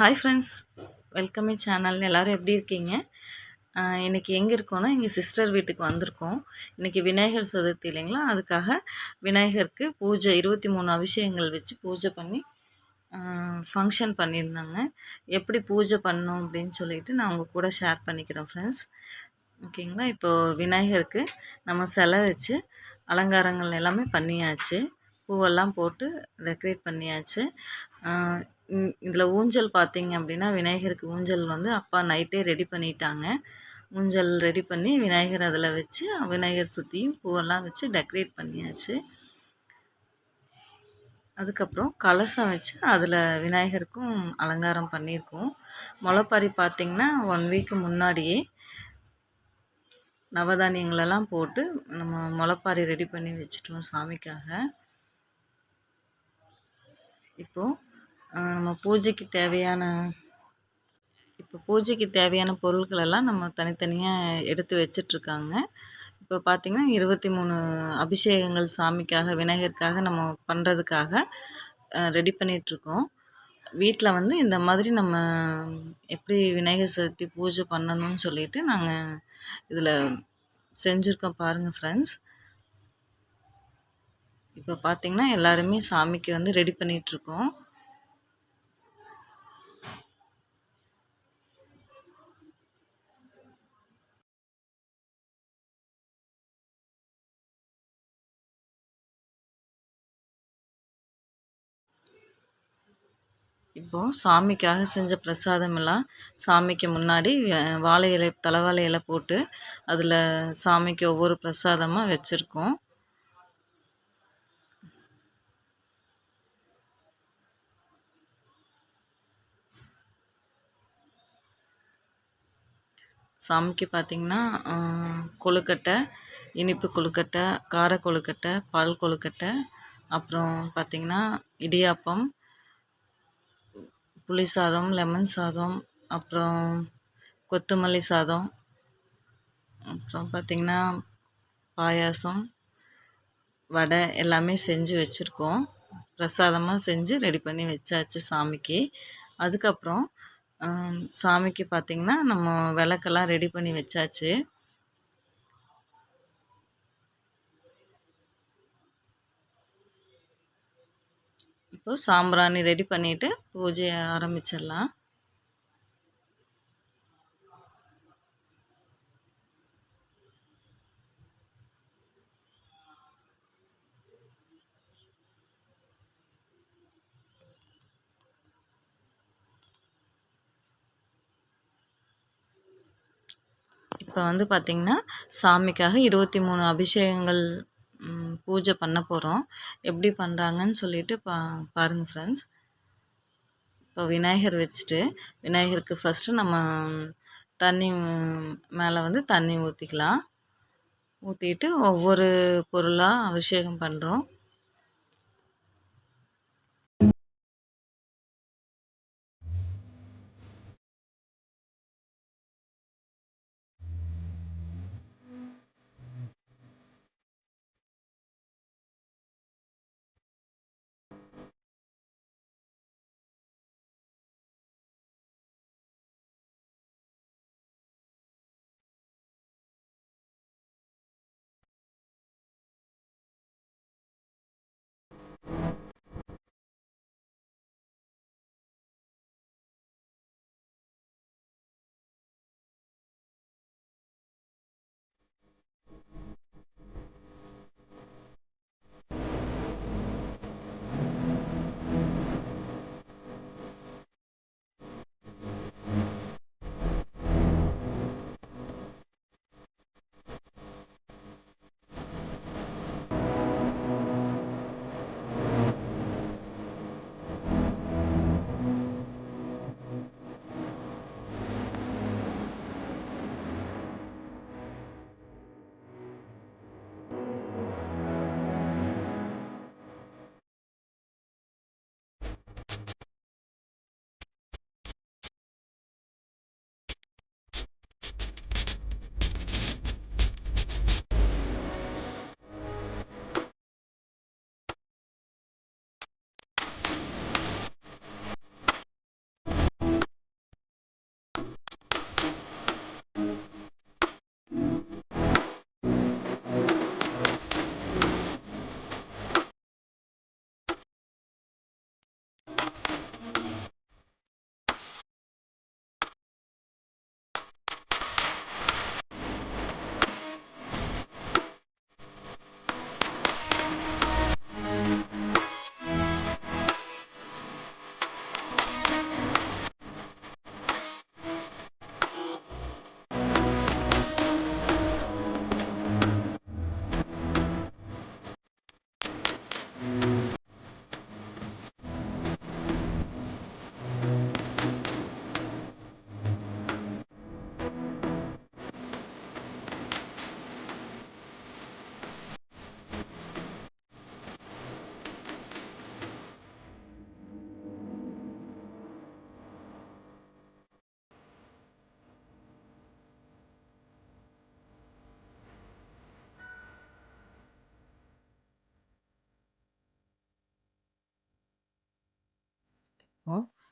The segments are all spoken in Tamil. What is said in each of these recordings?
ஹாய் ஃப்ரெண்ட்ஸ் வெல்கம் இன் சேனல்னு எல்லோரும் எப்படி இருக்கீங்க? இன்றைக்கி எங்கே இருக்கோன்னா எங்கள் சிஸ்டர் வீட்டுக்கு வந்திருக்கோம். இன்றைக்கி விநாயகர் சதுர்த்தி இல்லைங்களா? அதுக்காக விநாயகருக்கு பூஜை இருபத்தி மூணு அபிஷேகங்கள் வச்சு பூஜை பண்ணி ஃபங்க்ஷன் பண்ணியிருந்தாங்க. எப்படி பூஜை பண்ணோம் அப்படின்னு சொல்லிட்டு நான் உங்கள் கூட ஷேர் பண்ணிக்கிறேன் ஃப்ரெண்ட்ஸ் ஓகேங்களா? இப்போது விநாயகருக்கு நம்ம சிலை வச்சு அலங்காரங்கள் எல்லாமே பண்ணியாச்சு. பூவெல்லாம் போட்டு டெக்கரேட் பண்ணியாச்சு. இதில் ஊஞ்சல் பார்த்திங்க அப்படின்னா விநாயகருக்கு ஊஞ்சல் வந்து அப்பா நைட்டே ரெடி பண்ணிட்டாங்க. ஊஞ்சல் ரெடி பண்ணி விநாயகர் அதில் வச்சு விநாயகர் சுற்றியும் பூவெல்லாம் வச்சு டெக்கரேட் பண்ணியாச்சு. அதுக்கப்புறம் கலசம் வச்சு அதில் விநாயகருக்கும் அலங்காரம் பண்ணியிருக்கோம் முளைப்பாரி பார்த்திங்கன்னா ஒன் வீக்கு முன்னாடியே நவதானியங்களெல்லாம் போட்டு நம்ம முளைப்பாரி ரெடி பண்ணி வச்சுட்டோம் சாமிக்காக. இப்போது நம்ம பூஜைக்கு தேவையான இப்போ பூஜைக்கு தேவையான பொருட்களெல்லாம் நம்ம தனித்தனியாக எடுத்து வச்சிட்ருக்காங்க. இப்போ பார்த்திங்கன்னா இருபத்தி மூணு அபிஷேகங்கள் சாமிக்காக விநாயகருக்காக நம்ம பண்ணுறதுக்காக ரெடி பண்ணிகிட்ருக்கோம் வீட்டில் வந்து இந்த மாதிரி நம்ம எப்படி விநாயகர் சதுர்த்தி பூஜை பண்ணணும்னு சொல்லிட்டு நாங்கள் இதில் செஞ்சுருக்கோம் பாருங்கள் ஃப்ரெண்ட்ஸ் இப்போ பார்த்திங்கன்னா எல்லாருமே சாமிக்கு வந்து ரெடி பண்ணிகிட்ருக்கோம் இப்போது சாமிக்காக செஞ்ச பிரசாதமெல்லாம் சாமிக்கு முன்னாடி வாழை இலை தலைவாழை இலை போட்டு அதில் சாமிக்கு ஒவ்வொரு பிரசாதமாக வச்சுருக்கோம். சாமிக்கு பார்த்திங்கன்னா கொழுக்கட்டை இனிப்பு கொழுக்கட்டை கார கொழுக்கட்டை பால் கொழுக்கட்டை அப்புறம் பார்த்திங்கன்னா இடியாப்பம் புளி சாதம் லெமன் சாதம் அப்புறம் கொத்தமல்லி சாதம் அப்புறம் பார்த்திங்கன்னா பாயாசம் வடை எல்லாமே செஞ்சு வச்சுருக்கோம். பிரசாதமாக செஞ்சு ரெடி பண்ணி வச்சாச்சு சாமிக்கு. அதுக்கப்புறம் சாமிக்கு பார்த்திங்கன்னா நம்ம விளக்கெல்லாம் ரெடி பண்ணி வச்சாச்சு. இப்போது சாம்பிராணி ரெடி பண்ணிவிட்டு பூஜையை ஆரம்பிச்சிடலாம். இப்போ வந்து பார்த்திங்கன்னா சாமிக்காக இருபத்தி மூணு அபிஷேகங்கள் பூஜை பண்ண போகிறோம் எப்படி பண்ணுறாங்கன்னு சொல்லிட்டு பா பாருங்கள் ஃப்ரெண்ட்ஸ் இப்போ விநாயகர் வச்சுட்டு விநாயகருக்கு ஃபஸ்ட்டு நம்ம தண்ணி மேலே வந்து தண்ணி ஊற்றிக்கலாம் ஊற்றிட்டு ஒவ்வொரு பொருளாக அபிஷேகம் பண்ணுறோம்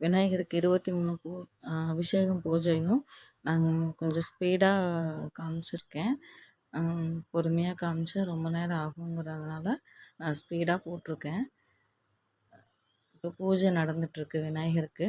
விநாயகருக்கு இருபத்தி மூணு பூ அபிஷேகம் பூஜையும் நாங்கள் கொஞ்சம் ஸ்பீடாக காமிச்சிருக்கேன். பொறுமையாக காமிச்சு ரொம்ப நேரம் ஆகுங்கிறதுனால நான் ஸ்பீடாக போட்டிருக்கேன். இப்போ பூஜை நடந்துகிட்ருக்கு விநாயகருக்கு.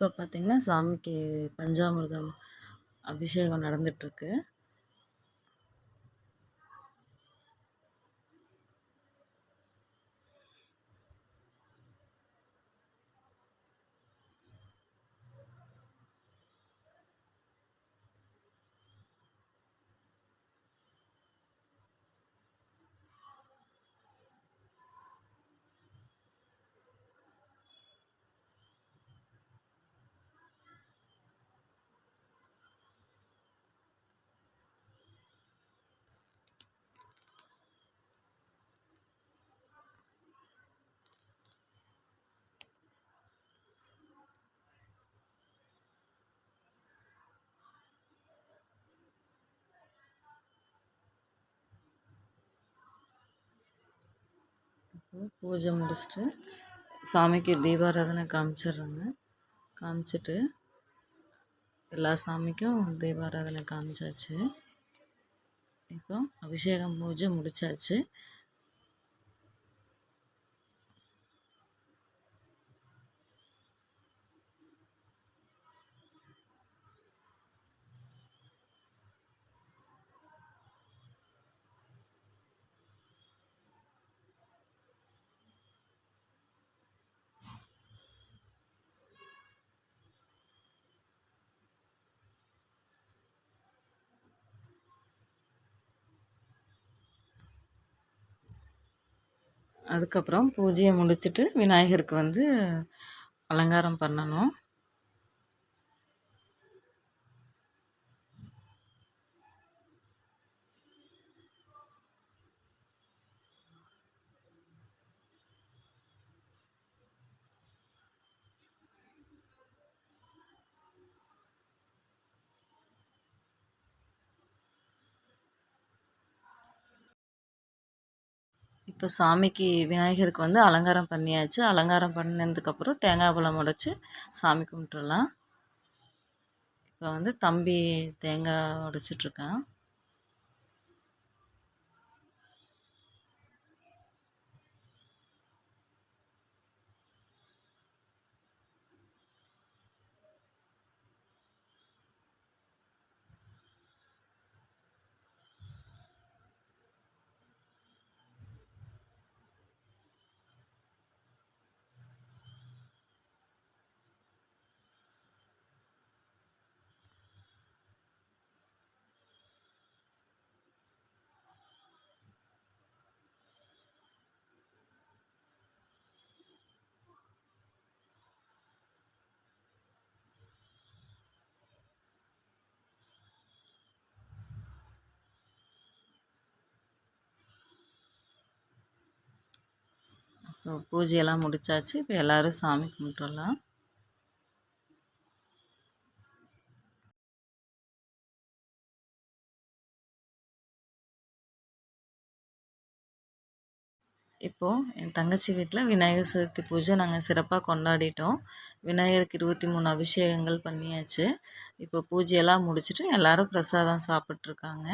இப்போ பார்த்திங்கன்னா சாமிக்கு பஞ்சாமிர்தம் அபிஷேகம் நடந்துகிட்ருக்கு பூஜை முடிச்சுட்டு சாமிக்கு தீபாராதனை காமிச்சிடுறாங்க. காமிச்சிட்டு எல்லா சாமிக்கும் தீபாராதனை காமிச்சாச்சு. இப்போ அபிஷேகம் பூஜை முடிச்சாச்சு. அதுக்கப்புறம் பூஜையை முடிச்சுட்டு விநாயகருக்கு வந்து அலங்காரம் பண்ணணும். இப்போ சாமிக்கு விநாயகருக்கு வந்து அலங்காரம் பண்ணியாச்சு. அலங்காரம் பண்ணதுக்கப்புறம் தேங்காய் பழம் உடச்சி சாமி கும்பிட்டுறலாம் இப்போ வந்து தம்பி தேங்காய் உடைச்சிட்ருக்கான் பூஜையெல்லாம் முடிச்சாச்சு. இப்போ எல்லோரும் சாமி கும்பிட்டுலாம் இப்போது என் தங்கச்சி வீட்டில் விநாயகர் சதுர்த்தி பூஜை நாங்கள் சிறப்பாக கொண்டாடிட்டோம். விநாயகருக்கு இருபத்தி மூணு அபிஷேகங்கள் பண்ணியாச்சு. இப்போ பூஜையெல்லாம் முடிச்சுட்டு எல்லோரும் பிரசாதம் சாப்பிட்ருக்காங்க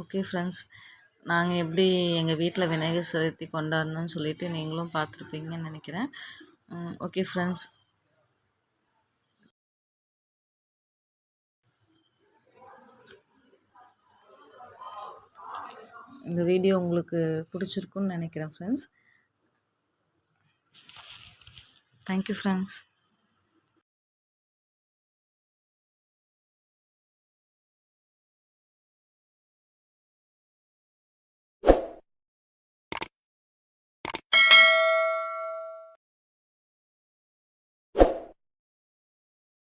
ஓகே ஃப்ரெண்ட்ஸ் நாங்கள் எப்படி எங்கள் வீட்டில் விநாயகர் சதுர்த்தி கொண்டாடணும்னு சொல்லிட்டு நீங்களும் பார்த்துருப்பீங்கன்னு நினைக்கிறேன். ஓகே ஃப்ரெண்ட்ஸ் இந்த வீடியோ உங்களுக்கு பிடிச்சிருக்குன்னு நினைக்கிறேன் ஃப்ரெண்ட்ஸ் தேங்க்யூ ஃப்ரெண்ட்ஸ்